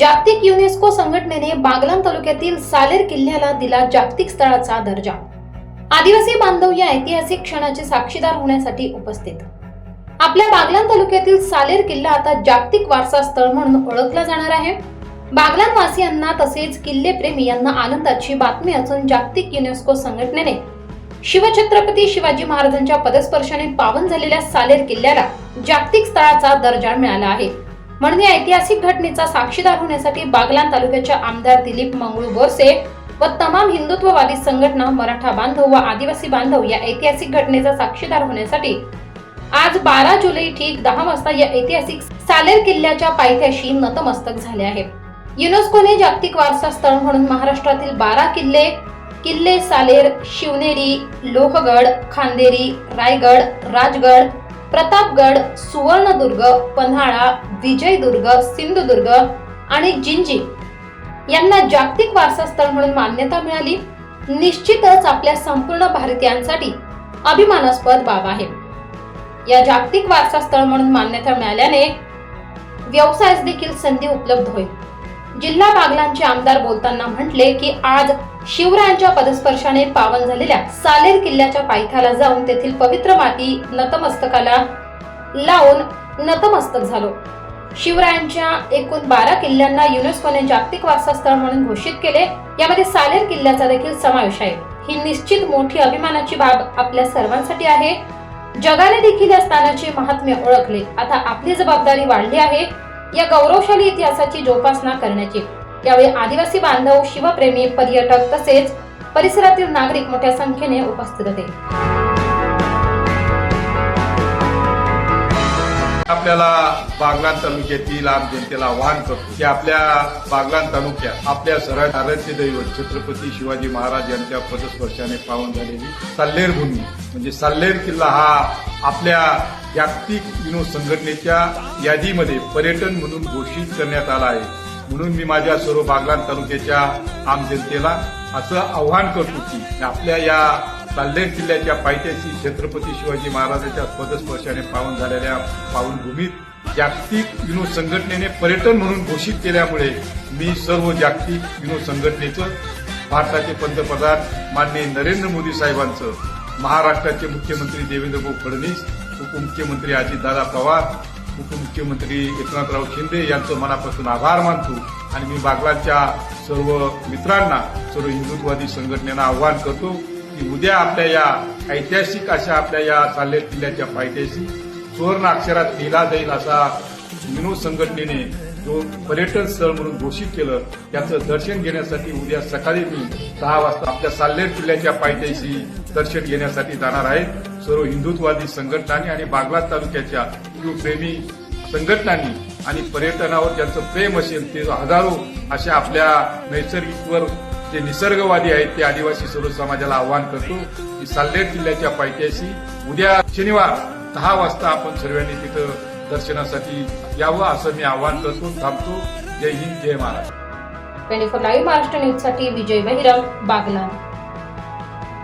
जागतिक युनेस्को संघटनेने बागलाण तालुक्यातील सालेर किल्ल्याला दिला जागतिक स्थळाचा दर्जा. आदिवासी बांधव या ऐतिहासिक क्षणाचे साक्षीदार होण्यासाठी उपस्थित. आपल्या बागलाण तालुक्यातील सालेर किल्ला आता जागतिक वारसा स्थळ म्हणून ओळखला जाणार आहे. बागलाण वासियांना तसेच किल्ले प्रेमी यांना आनंदाची बातमी असून जागतिक युनेस्को संघटनेने शिवछत्रपती शिवाजी महाराजांच्या पदस्पर्शाने पावन झालेल्या सालेर किल्ल्याला जागतिक स्थळाचा दर्जा मिळाला आहे. म्हणून या ऐतिहासिक घटनेचा साक्षीदार होण्यासाठी बागलान तालुक्याच्या आमदार दिलीप मंगळू बोरसे व तमाम हिंदुत्ववादी संघटना मराठा बांधव व आदिवासी बांधव या ऐतिहासिक घटनेचा साक्षीदार होण्यासाठी आज बारा जुलै ठीक दहा वाजता या ऐतिहासिक सालेर किल्ल्याच्या पायथ्याशी नतमस्तक झाले आहे. युनेस्कोने जागतिक वारसा स्थळ म्हणून महाराष्ट्रातील बारा किल्ले किल्ले सालेर शिवनेरी लोहगड खांदेरी रायगड राजगड प्रतापगड सुवर्णदुर्ग पन्हाळा विजयदुर्ग सिंधुदुर्ग आणि जिंजी यांना जागतिक वारसा स्थळ म्हणून मान्यता मिळाली. निश्चितच आपल्या संपूर्ण भारतीयांसाठी अभिमानास्पद बाब आहे. या जागतिक वारसा स्थळ म्हणून मान्यता मिळाल्याने व्यवसायास देखील संधी उपलब्ध होईल. जिल्हा बागलांचे आमदार बोलताना म्हटले की आज शिवरायांच्या पदस्पर्शाने पावन झालेल्या सालेर किल्ल्याच्या पायथ्याला जाऊन तेथील पवित्र माती नतमस्तकाला लावून नतमस्तक झालो. शिवरायांच्या एकूण बारा किल्ल्यांना युनेस्कोने जागतिक वारसा स्थळ म्हणून घोषित केले. यामध्ये सालेर किल्ल्याचा देखील समावेश आहे. ही निश्चित मोठी अभिमानाची बाब आपल्या सर्वांसाठी आहे. जगाने देखील या स्थानाचे महात्म्य ओळखले. आता आपली जबाबदारी वाढली आहे. या गौरवशाली इतिहासाची जोपासना करण्याची. यावेळी आदिवासी बांधव शिवप्रेमी पर्यटक तसेच परिसरातील नागरिक मोठ्या संख्येने उपस्थित होते. आपल्याला बागलान तालुक्यातील आम जनतेला आवाहन करतो की आपल्या बागलान तालुक्यात आपल्या सरळ आराध्य दैवत छत्रपती शिवाजी महाराज यांच्या पदस्पर्शाने पावन झालेली साल्लेर भूमी म्हणजे साल्लेर किल्ला हा आपल्या जागतिक विनोद संघटनेच्या यादीमध्ये पर्यटन म्हणून घोषित करण्यात आला आहे. म्हणून मी माझ्या सर्व बागलाण तालुक्याच्या आम जनतेला असं आव्हान करतो की आपल्या या साल्लेर किल्ल्याच्या पायथ्याशी छत्रपती शिवाजी महाराजांच्या पदस्पर्शाने पावन झालेल्या पावनभूमीत जागतिक विनोद संघटनेने पर्यटन म्हणून घोषित केल्यामुळे मी सर्व जागतिक विनोद संघटनेचं भारताचे पंतप्रधान माननीय नरेंद्र मोदी साहेबांचं महाराष्ट्राचे मुख्यमंत्री देवेंद्रभाऊ फडणवीस उपमुख्यमंत्री अजितदादा पवार उपमुख्यमंत्री एकनाथराव शिंदे यांचं मनापासून आभार मानतो आणि मी बागलाच्या सर्व मित्रांना सर्व हिंदुत्ववादी संघटनेला आव्हान करतो की उद्या आपल्या या ऐतिहासिक अशा आपल्या या साल्लेर किल्ल्याच्या पायथ्याशी सुवर्ण अक्षरात लिहिला जाईल असा विनोद संघटनेने जो पर्यटन स्थळ म्हणून घोषित केलं त्याचं दर्शन घेण्यासाठी उद्या सकाळी मी सहा वाजता आपल्या साल्लेर किल्ल्याच्या पायथ्याशी दर्शन घेण्यासाठी जाणार आहे. सर्व हिंदुत्ववादी संघटनांनी आणि बागलाण तालुक्याच्या प्रेमी संघटनांनी आणि पर्यटनावर ज्यांचं प्रेम असेल ते हजारो अशा आपल्या नैसर्गिकवर जे निसर्गवादी आहेत ते आदिवासी सर्व समाजाला आवाहन करतो. की साल्लेर किल्ल्याच्या पायथ्याशी उद्या शनिवार दहा वाजता आपण सर्वांनी तिथं दर्शनासाठी यावं असं मी आवाहन करतो. थांबतो. जय हिंद जय Maharashtra. Twenty four live Maharashtra न्यूजसाठी विजय बहिरम बागला